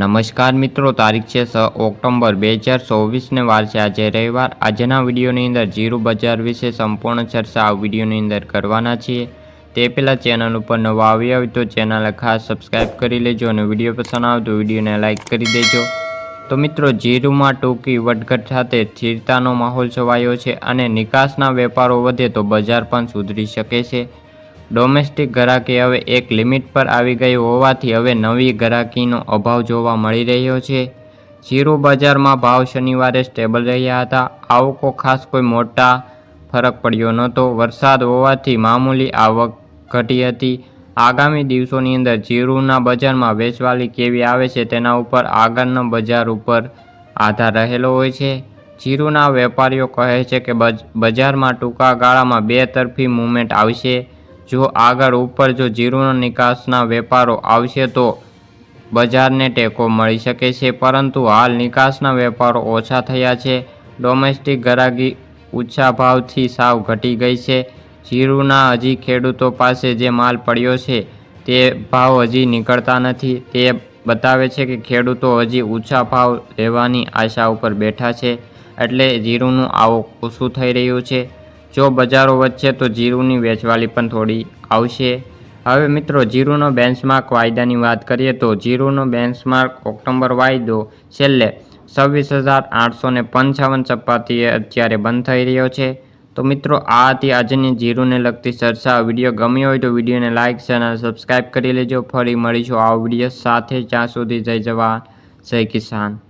નમસ્કાર મિત્રો, તારીખ છે છ ઓક્ટોબર બે હજાર ચોવીસને વાર છે આજે રવિવાર. આજના વિડીયોની અંદર જીરું બજાર વિશે સંપૂર્ણ ચર્ચા આ વિડીયોની અંદર કરવાના છીએ. તે પહેલાં ચેનલ ઉપર નવા આવ્યા હોય તો ચેનલને ખાસ સબસ્ક્રાઈબ કરી લેજો અને વીડિયો પસંદ આવે તો વિડીયોને લાઇક કરી દેજો. તો મિત્રો જીરુમાં ટૂંકી વધઘટ સાથે સ્થિરતાનો માહોલ છવાયો છે અને નિકાસના વેપારો વધે તો બજાર પણ સુધરી શકે છે. ડોમેસ્ટિક ગ્રાહકી હવે એક લિમિટ પર આવી ગઈ હોવાથી હવે નવી ગ્રાહકીનો અભાવ જોવા મળી રહ્યો છે. જીરું બજારમાં ભાવ શનિવારે સ્ટેબલ રહ્યા હતા. આવકો ખાસ કોઈ મોટા ફરક પડ્યો નહોતો. વરસાદ હોવાથી મામૂલી આવક ઘટી હતી. આગામી દિવસોની અંદર જીરુના બજારમાં વેચવાલી કેવી આવે છે તેના ઉપર આગળના બજાર ઉપર આધાર રહેલો હોય છે. જીરુના વેપારીઓ કહે છે કે બજ- બજારમાં ટૂંકા ગાળામાં બે તરફી મૂવમેન્ટ આવશે. જો આગળ ઉપર જો જીરુના નિકાસના વેપારો આવશે તો બજારને ટેકો મળી શકે છે, પરંતુ હાલ નિકાસના વેપારો ઓછા થયા છે. ડોમેસ્ટિક ગરાગી ઊંચા ભાવથી સાવ ઘટી ગઈ છે. જીરુના હજી ખેડૂતો પાસે જે માલ પડ્યો છે, તે ભાવ હજી નીકળતા નથી. તે બતાવે છે કે ખેડૂતો હજી ઊંચા ભાવ લેવાની આશા ઉપર બેઠા છે, એટલે જીરુનું આવક ઓછું થઈ રહ્યું છે. જો બજારો વચ્ચે તો જીરુની વેચવાલી પણ થોડી આવશે. હવે મિત્રો, જીરુનો બેન્ચમાર્ક વાયદાની વાત કરીએ તો જીરુનો બેન્ચમાર્ક ઓક્ટોબર વાયદો છેલ્લે છવ્વીસ હજાર આઠસો ને પંચાવન ચપાતીએ અત્યારે બંધ થઈ રહ્યો છે. તો મિત્રો, આ હતી આજની જીરુને લગતી ચર્ચા. વીડિયો ગમ્યો હોય તો વિડીયોને લાઇક ચેનલ સબસ્ક્રાઈબ કરી લેજો. ફરી મળીશું આ વીડિયો સાથે. જ્યાં સુધી જય જવાન, જય કિસાન.